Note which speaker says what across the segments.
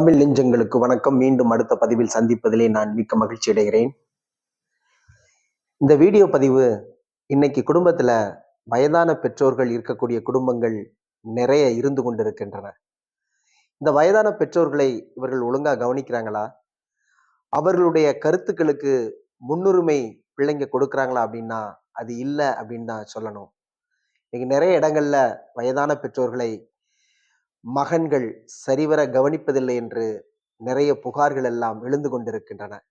Speaker 1: தமிழ் நெஞ்சங்களுக்கு வணக்கம். மீண்டும் அடுத்த பதிவில் சந்திப்பதிலே நான் மிக்க மகிழ்ச்சி அடைகிறேன். இந்த வீடியோ பதிவு இன்னைக்கு குடும்பத்துல வயதான பெற்றோர்கள் இருக்கக்கூடிய குடும்பங்கள் நிறைய இருந்து கொண்டிருக்கின்றன. இந்த வயதான பெற்றோர்களை இவர்கள் ஒழுங்கா கவனிக்கிறாங்களா? அவர்களுடைய கருத்துக்களுக்கு முன்னுரிமை பிள்ளைங்க கொடுக்குறாங்களா அப்படின்னா அது இல்லை அப்படின்னு தான் சொல்லணும். இன்னைக்கு நிறைய இடங்கள்ல வயதான பெற்றோர்களை மகன்கள் சரிவர கவனிப்பதில்லை என்று நிறைய புகார்கள் எல்லாம் எழுந்து கொண்டிருக்கின்றன.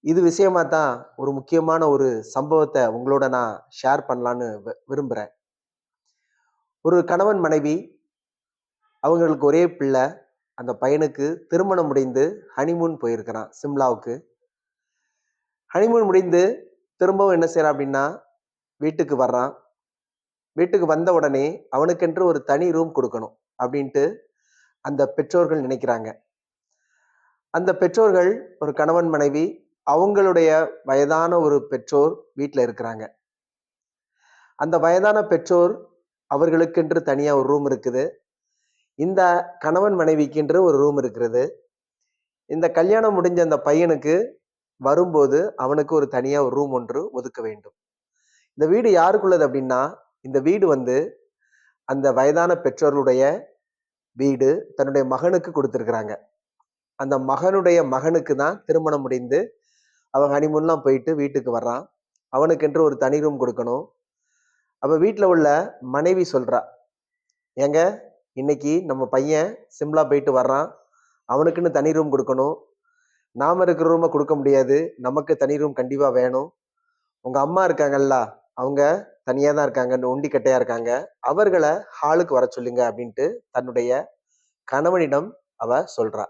Speaker 1: இது விஷயமா தான் ஒரு முக்கியமான ஒரு சம்பவத்தை உங்களோட நான் ஷேர் பண்ணலான்னு வி- ஒரு கணவன் மனைவி அவங்களுக்கு ஒரே பிள்ளை அந்த பையனுக்கு திருமணம் முடிந்து ஹனிமூன் போயிருக்கிறான் சிம்லாவுக்கு. ஹனிமூன் முடிந்து திரும்பவும் என்ன செய்யறான் அப்படின்னா வீட்டுக்கு வர்றான். வீட்டுக்கு வந்த உடனே அவனுக்கென்று ஒரு தனி ரூம் கொடுக்கணும் அப்படின்ட்டு அந்த பெற்றோர்கள் நினைக்கிறாங்க. அந்த பெற்றோர்கள் ஒரு கணவன் மனைவி அவங்களுடைய வயதான ஒரு பெற்றோர் வீட்டில் இருக்கிறாங்க. அந்த வயதான பெற்றோர் அவர்களுக்கென்று தனியாக ஒரு ரூம் இருக்குது. இந்த கணவன் மனைவிக்கென்று ஒரு ரூம் இருக்கிறது. இந்த கல்யாணம் முடிஞ்ச அந்த பையனுக்கு வரும்போது அவனுக்கு ஒரு தனியாக ஒரு ரூம் ஒன்று ஒதுக்க வேண்டும். இந்த வீடு யாருக்குள்ளது அப்படின்னா இந்த வீடு வந்து அந்த வயதான பெற்றோருடைய வீடு தன்னுடைய மகனுக்கு கொடுத்துருக்குறாங்க. அந்த மகனுடைய மகனுக்கு தான் திருமணம் முடிந்து அவன் ஹனிமூன்லாம் போயிட்டு வீட்டுக்கு வர்றான். அவனுக்கென்று ஒரு தனி ரூம் கொடுக்கணும். அப்போ வீட்டில் உள்ள மனைவி சொல்கிறா ஏங்க இன்னைக்கு நம்ம பையன் சிம்லா போயிட்டு வர்றான். அவனுக்குன்னு தனி ரூம் கொடுக்கணும். நாம் இருக்கிற ரூமை கொடுக்க முடியாது. நமக்கு தனி ரூம் கண்டிப்பாக வேணும். உங்கள் அம்மா இருக்காங்கல்ல அவங்க தனியாக தான் இருக்காங்க ஒண்டி இருக்காங்க. அவர்களை ஹாலுக்கு வர சொல்லுங்க அப்படின்ட்டு தன்னுடைய கணவனிடம் அவ சொல்றா.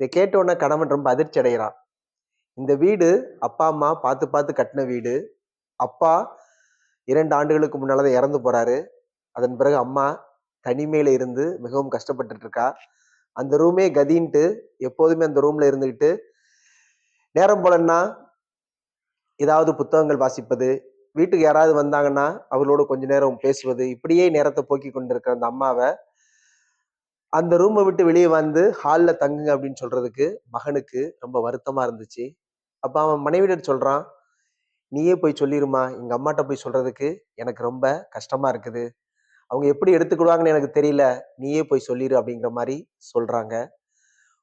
Speaker 1: இதை கேட்ட கணவன் ரொம்ப அதிர்ச்சி அடைகிறான். இந்த வீடு அப்பா அம்மா பார்த்து பார்த்து கட்டின வீடு. அப்பா இரண்டு ஆண்டுகளுக்கு முன்னால் தான் இறந்து போறாரு. அதன் பிறகு அம்மா தனிமையில இருந்து மிகவும் கஷ்டப்பட்டுட்டு இருக்கா. அந்த ரூமே கதின்ட்டு எப்போதுமே அந்த ரூம்ல இருந்துக்கிட்டு நேரம் போலன்னா ஏதாவது புத்தகங்கள் வாசிப்பது வீட்டுக்கு யாராவது வந்தாங்கன்னா அவர்களோட கொஞ்ச நேரம் பேசுவது இப்படியே நேரத்தை போக்கி கொண்டிருக்கிற அந்த அம்மாவை அந்த ரூமை விட்டு வெளியே வந்து ஹாலில் தங்குங்க அப்படின்னு சொல்றதுக்கு மகனுக்கு ரொம்ப வருத்தமாக இருந்துச்சு. அப்போ அவன் மனைவியிடம் சொல்கிறான் நீயே போய் சொல்லிடுமா எங்கள் அம்மாட்ட போய் சொல்கிறதுக்கு எனக்கு ரொம்ப கஷ்டமாக இருக்குது. அவங்க எப்படி எடுத்துக்கிடுவாங்கன்னு எனக்கு தெரியல. நீயே போய் சொல்லிடு அப்படிங்கிற மாதிரி சொல்கிறாங்க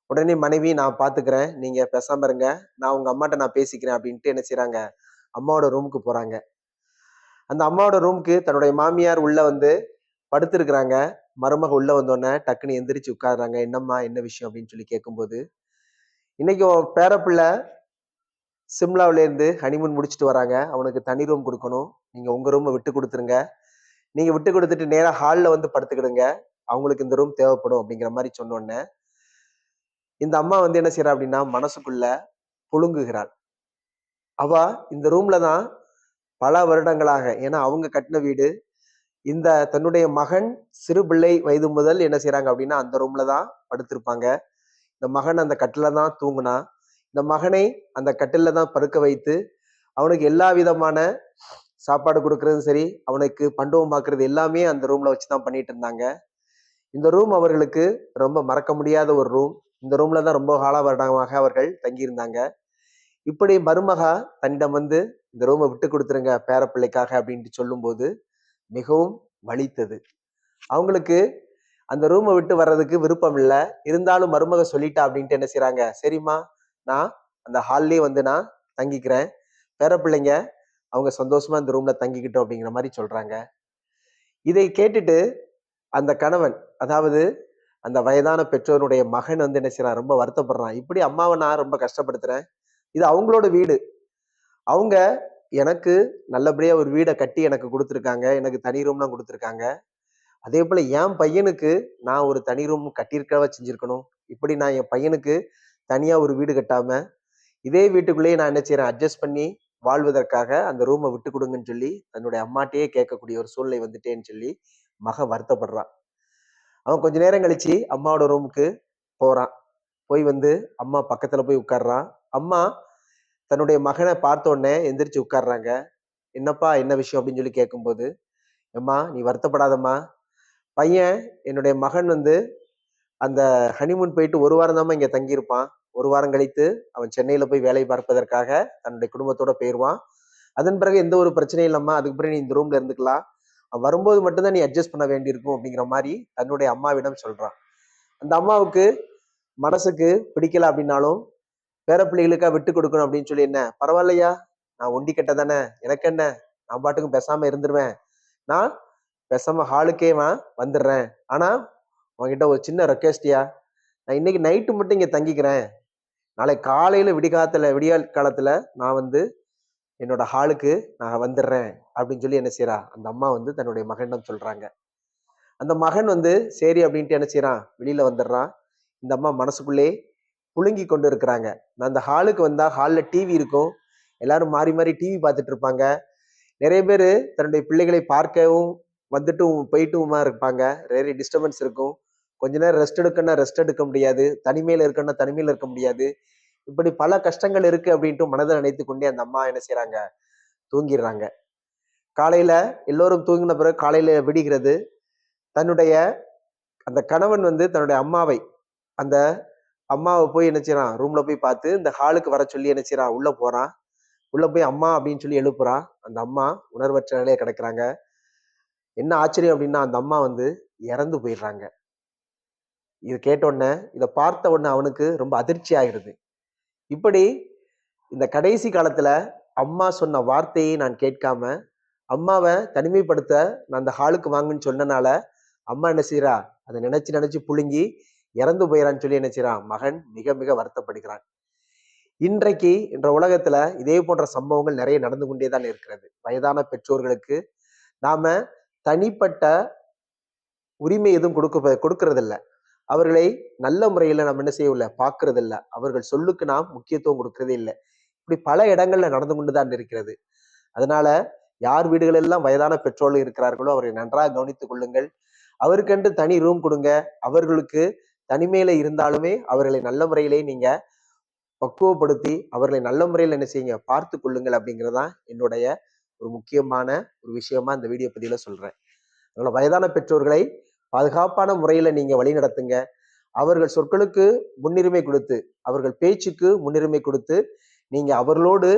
Speaker 1: உடனே மனைவி நான் பார்த்துக்கிறேன் நீங்கள் பேசாமல் இருங்க. நான் உங்கள் அம்மாட்ட நான் பேசிக்கிறேன் அப்படின்ட்டு என்ன செய்கிறாங்க அம்மாவோட ரூமுக்கு போகிறாங்க அந்த அம்மாவோட ரூமுக்கு தன்னுடைய மாமியார் உள்ள வந்து படுத்திருக்கிறாங்க. மருமக உள்ள வந்தோடனே டக்குன்னு எந்திரிச்சு உட்கார்றாங்க. என்னம்மா என்ன விஷயம்? அப்படின்னு சொல்லி கேட்கும்போது இன்னைக்கு உன் பேரப்பிள்ளை சிம்லாவிலேருந்து ஹனிமூன் முடிச்சுட்டு வராங்க. அவனுக்கு தனி ரூம் கொடுக்கணும். நீங்க உங்க ரூமை விட்டு கொடுத்துருங்க. நீங்க விட்டு கொடுத்துட்டு நேராக ஹாலில் வந்து படுத்துக்கிடுங்க. அவங்களுக்கு இந்த ரூம் தேவைப்படும் அப்படிங்கிற மாதிரி சொன்னோடனே இந்த அம்மா வந்து என்ன செய்யறா அப்படின்னா மனசுக்குள்ள புழுங்குகிறாள். அவ இந்த ரூம்ல தான் பல வருடங்களாக ஏன்னா அவங்க கட்டின வீடு இந்த தன்னுடைய மகன் சிறு பிள்ளை வயது முதல் என்ன செய்யறாங்க அப்படின்னா அந்த ரூம்ல தான் படுத்திருப்பாங்க. இந்த மகன் அந்த கட்டில தான் தூங்குனா இந்த மகனை அந்த கட்டில தான் படுக்க வைத்து அவனுக்கு எல்லா விதமான சாப்பாடு கொடுக்கறதும் சரி அவனுக்கு பண்டுவமாக்குறது எல்லாமே அந்த ரூம்ல வச்சு தான் பண்ணிட்டு இருந்தாங்க. இந்த ரூம் அவர்களுக்கு ரொம்ப மறக்க முடியாத ஒரு ரூம் இந்த ரூம்ல தான் ரொம்ப கால வருடமாக அவர்கள் தங்கியிருந்தாங்க. இப்படி மருமகா தன்னிடம் வந்து இந்த ரூமை விட்டு கொடுத்துருங்க பேரப்பிள்ளைக்காக அப்படின்ட்டு சொல்லும்போது மிகவும் வலித்தது. அவங்களுக்கு அந்த ரூமை விட்டு வர்றதுக்கு விருப்பம் இல்லை. இருந்தாலும் மருமக சொல்லிட்டா அப்படின்ட்டு என்ன செய்யறாங்க சரிம்மா நான் அந்த ஹால்லே வந்து நான் தங்கிக்கிறேன். பேரப்பிள்ளைங்க அவங்க சந்தோஷமா இந்த ரூம்ல தங்கிக்கிட்டோம் அப்படிங்கிற மாதிரி சொல்றாங்க. இதை கேட்டுட்டு அந்த கணவன் அதாவது அந்த வயதான பெற்றோருடைய மகன் வந்து என்ன செய்யறான் ரொம்ப வருத்தப்படுறான். இப்படி அம்மாவை நான் ரொம்ப கஷ்டப்படுத்துறேன். இது அவங்களோட வீடு. அவங்க எனக்கு நல்லபடியாக ஒரு வீடை கட்டி எனக்கு கொடுத்துருக்காங்க. எனக்கு தனி ரூம்லாம் கொடுத்துருக்காங்க. அதே போல் என் பையனுக்கு நான் ஒரு தனி ரூம் கட்டியிருக்கவா செஞ்சுருக்கணும். இப்படி நான் என் பையனுக்கு தனியாக ஒரு வீடு கட்டாமல் இதே வீட்டுக்குள்ளேயே நான் என்ன செய்கிறேன் அட்ஜஸ்ட் பண்ணி வாழ்வதற்காக அந்த ரூமை விட்டு கொடுங்கன்னு சொல்லி தன்னுடைய அம்மாட்டையே கேட்கக்கூடிய ஒரு சூழ்நிலை வந்துட்டேன்னு சொல்லி மகன் வருத்தப்படுறான். அவன் கொஞ்ச நேரம் கழிச்சு அம்மாவோட ரூமுக்கு போகிறான் போய் வந்து அம்மா பக்கத்தில் போய் உட்கார்றான் அம்மா தன்னுடைய மகனை பார்த்தோடனே எந்திரிச்சு உட்கார்றாங்க. என்னப்பா என்ன விஷயம்? அப்படின்னு சொல்லி கேட்கும்போது அம்மா நீ வருத்தப்படாதம்மா. பையன் என்னுடைய மகன் வந்து அந்த ஹனிமூன் போயிட்டு ஒரு வாரம் தான் இங்கே தங்கியிருப்பான். ஒரு வாரம் கழித்து அவன் சென்னையில் போய் வேலை பார்ப்பதற்காக தன்னுடைய குடும்பத்தோட போயிடுவான் அதன் பிறகு எந்த ஒரு பிரச்சனையும் இல்லாம அதுக்கு பிறகு நீ இந்த ரூம்ல இருந்துக்கலாம். அவன் வரும்போது மட்டும்தான் நீ அட்ஜஸ்ட் பண்ண வேண்டியிருக்கும் அப்படிங்கிற மாதிரி தன்னுடைய அம்மாவிடம் சொல்றான். அந்த அம்மாவுக்கு மனசுக்கு பிடிக்கல அப்படின்னாலும் பேர பிள்ளைகளுக்கா விட்டு கொடுக்கணும் அப்படின்னு சொல்லி என்ன? பரவாயில்லையா? நான் ஒண்டி கட்ட தானே? எனக்கு என்ன? நான் பாட்டுக்கும் பேசாம இருந்துருவேன். நான் பேசாம ஹாலுக்கே நான் வந்துடுறேன். ஆனா உங்ககிட்ட ஒரு சின்ன ரெக்வெஸ்டியா நான் இன்னைக்கு நைட்டு மட்டும் இங்க தங்கிக்கிறேன். நாளை காலையில விடிகாலத்துல விடியால் காலத்துல நான் வந்து என்னோட ஹாலுக்கு நான் வந்துடுறேன் அப்படின்னு சொல்லி என்ன செய்யறா அந்த அம்மா வந்து தன்னுடைய மகனிடம் சொல்றாங்க. அந்த மகன் வந்து சரி அப்படின்ட்டு என்ன செய்யறான் வெளியில வந்துடுறான். இந்த அம்மா மனசுக்குள்ளே புழுங்கி கொண்டு இருக்கிறாங்க நான் அந்த ஹாலுக்கு வந்தால் ஹாலில் டிவி இருக்கும். எல்லாரும் மாறி மாறி டிவி பார்த்துட்டு இருப்பாங்க. நிறைய பேர் தன்னுடைய பிள்ளைகளை பார்க்கவும் வந்துட்டும் போயிட்டுமா இருப்பாங்க. நிறைய டிஸ்டர்பன்ஸ் இருக்கும். கொஞ்ச நேரம் ரெஸ்ட் எடுக்கணும்னா ரெஸ்ட் எடுக்க முடியாது. தனிமையில் இருக்கணும்னா தனிமையில் இருக்க முடியாது. இப்படி பல கஷ்டங்கள் இருக்கு அப்படின்ட்டு மனதில் நினைத்து கொண்டே அந்த அம்மா என்ன செய்கிறாங்க தூங்கிடுறாங்க. காலையில எல்லோரும் தூங்கின பிறகு காலையில விடுகிறது. தன்னுடைய அந்த கணவன் வந்து தன்னுடைய அம்மாவை அந்த அம்மாவை போய் என்ன செய்றான்? ரூம்ல போய் பார்த்து இந்த ஹாலுக்கு வர சொல்லி என்ன செய்றான்? உள்ள போறான். உள்ள போய் அம்மா அப்படின்னு சொல்லி எழுப்புறான் அந்த அம்மா உணர்வற்ற நிலையை கிடக்குறாங்க. என்ன ஆச்சரியம் அப்படின்னா அந்த அம்மா வந்து இறந்து போயிடுறாங்க. இது கேட்டோடனே இதை பார்த்த உடனே அவனுக்கு ரொம்ப அதிர்ச்சி ஆகிருது இப்படி இந்த கடைசி காலத்துல அம்மா சொன்ன வார்த்தையை நான் கேட்காம அம்மாவை தனிமைப்படுத்த நான் அந்த ஹாலுக்கு வாங்குன்னு சொன்னனால அம்மா என்ன செய்யறா அதை நினைச்சு நினைச்சு புழுங்கி இறந்து போயிறான்னு சொல்லி என்ன மகன் மிக மிக வருத்தப்படுகிறான். இன்றைக்கு இன்ற உலகத்துல இதே போன்ற சம்பவங்கள் நிறைய நடந்து கொண்டே தான் இருக்கிறது. வயதான பெற்றோர்களுக்கு நாம தனிப்பட்ட உரிமை எதுவும் கொடுக்க கொடுக்கறதில்ல. அவர்களை நல்ல முறையில நம்ம என்ன செய்யவில்லை பார்க்கறது இல்ல அவர்கள் சொல்லுக்கு நாம் முக்கியத்துவம் கொடுக்கறதே இல்லை. இப்படி பல இடங்கள்ல நடந்து கொண்டு தான் இருக்கிறது. அதனால யார் வீடுகளெல்லாம் வயதான பெற்றோர்கள் இருக்கிறார்களோ அவரை நன்றாக கவனித்துக் கொள்ளுங்கள். அவருக்கென்று தனி ரூம் கொடுங்க. அவர்களுக்கு தனிமையில இருந்தாலுமே அவர்களை நல்ல முறையிலே நீங்க பக்குவப்படுத்தி அவர்களை நல்ல முறையில் என்ன செய்யுங்க பார்த்து கொள்ளுங்கள் அப்படிங்கிறதான் என்னுடைய ஒரு முக்கியமான ஒரு விஷயமா இந்த வீடியோ பதிவில் சொல்றேன். அதனால வயதான பெற்றோர்களை பாதுகாப்பான முறையில நீங்க வழி நடத்துங்க. அவர்கள் சொற்களுக்கு முன்னுரிமை கொடுத்து அவர்கள் பேச்சுக்கு முன்னுரிமை கொடுத்து நீங்க அவர்களோடு